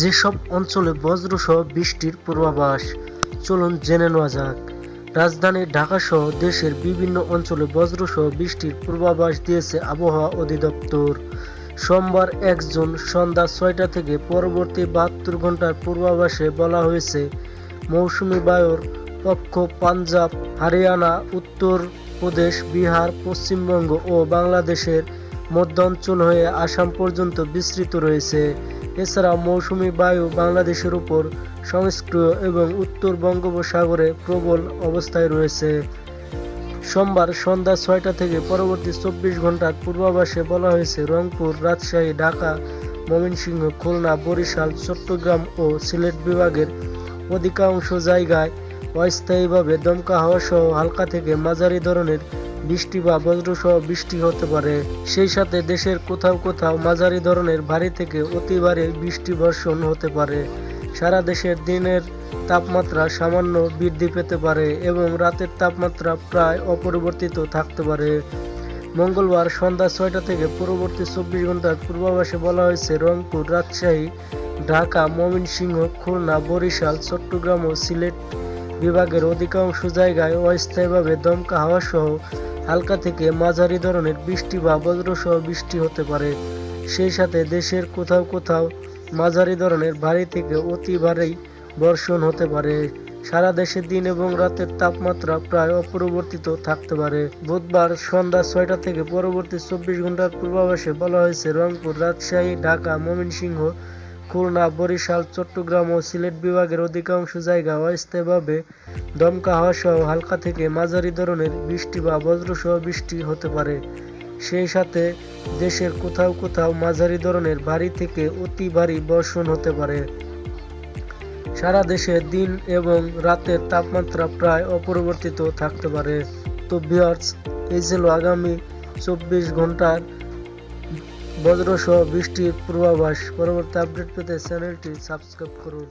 যেসব অঞ্চলে বজ্রসহ বৃষ্টির পূর্বাভাস, চলুন জেনে নেওয়া যাক। রাজধানী ঢাকাসহ দেশের বিভিন্ন অঞ্চলে বজ্রসহ বৃষ্টির পূর্বাভাস দিয়েছে আবহাওয়া অধিদপ্তর। সোমবার এক জুন সন্ধ্যা ছয়টা থেকে পরবর্তী বাহাত্তর ঘণ্টার পূর্বাভাসে বলা হয়েছে, মৌসুমি বায়ুর পক্ষ পাঞ্জাব, হরিয়ানা, উত্তর প্রদেশ, বিহার, পশ্চিমবঙ্গ ও বাংলাদেশের মধ্যাঞ্চল হয়ে আসাম পর্যন্ত বিস্তৃত রয়েছে। এছাড়া মৌসুমি বায়ু বাংলাদেশের উপর সংস্ক্রিয় এবং উত্তর বঙ্গোপসাগরে প্রবল অবস্থায় রয়েছে। সোমবার সন্ধ্যা ছয়টা থেকে পরবর্তী চব্বিশ ঘণ্টার পূর্বাভাসে বলা হয়েছে, রংপুর, রাজশাহী, ঢাকা, ময়মনসিংহ, খুলনা, বরিশাল, চট্টগ্রাম ও সিলেট বিভাগের অধিকাংশ জায়গায় অস্থায়ীভাবে দমকা হাওয়া সহ হালকা থেকে মাঝারি ধরনের বৃষ্টি বা বজ্রসহ বৃষ্টি হতে পারে। সেই সাথে দেশের কোথাও কোথাও মাঝারি ধরনের ভারী থেকে অতি ভারী বৃষ্টি বর্ষণ হতে পারে। সারা দেশের দিনের তাপমাত্রা সামান্য বৃদ্ধি পেতে পারে এবং রাতের তাপমাত্রা প্রায় অপরিবর্তিত থাকতে পারে। মঙ্গলবার সন্ধ্যা ছয়টা থেকে পরবর্তী চব্বিশ ঘণ্টার পূর্বাভাসে বলা হয়েছে, রংপুর, রাজশাহী, ঢাকা, ময়মনসিংহ, খুলনা, বরিশাল, চট্টগ্রাম ও সিলেট বিভাগের অধিকাংশ জায়গায় অস্থায়ীভাবে দমকা হাওয়া সহ হালকা থেকে মাঝারি ধরনের বৃষ্টি বা বজ্রসহ বৃষ্টি হতে পারে। সেই সাথে দেশের কোথাও কোথাও মাঝারি ধরনের ভারী থেকে অতি ভারী বর্ষণ হতে পারে। সারা দেশে দিন এবং রাতের তাপমাত্রা প্রায় অপরিবর্তিত থাকতে পারে। বুধবার সন্ধ্যা ছয়টা থেকে পরবর্তী চব্বিশ ঘণ্টার পূর্বাভাসে বলা হয়েছে, রংপুর, রাজশাহী, ঢাকা, ময়মনসিংহ খুলনা, বরিশাল, চট্টগ্রাম ও সিলেট বিভাগের অধিকাংশ জায়গায় অস্থায়ীভাবে দমকা হাওয়া সহ হালকা থেকে মাঝারি ধরনের বৃষ্টি বা বজ্রসহ বৃষ্টি হতে পারে। সেই সাথে দেশের কোথাও কোথাও মাঝারি ধরনের ভারী থেকে অতি ভারী বর্ষণ হতে পারে। সারা দেশে দিন এবং রাতের তাপমাত্রা প্রায় অপরিবর্তিত থাকতে পারে। তো ভিউয়ার্স, এই ছিল আগামী চব্বিশ ঘণ্টার বজ্রসহ বৃষ্টির পূর্বাভাস। পরবর্তী আপডেট পেতে চ্যানেলটি সাবস্ক্রাইব করুন।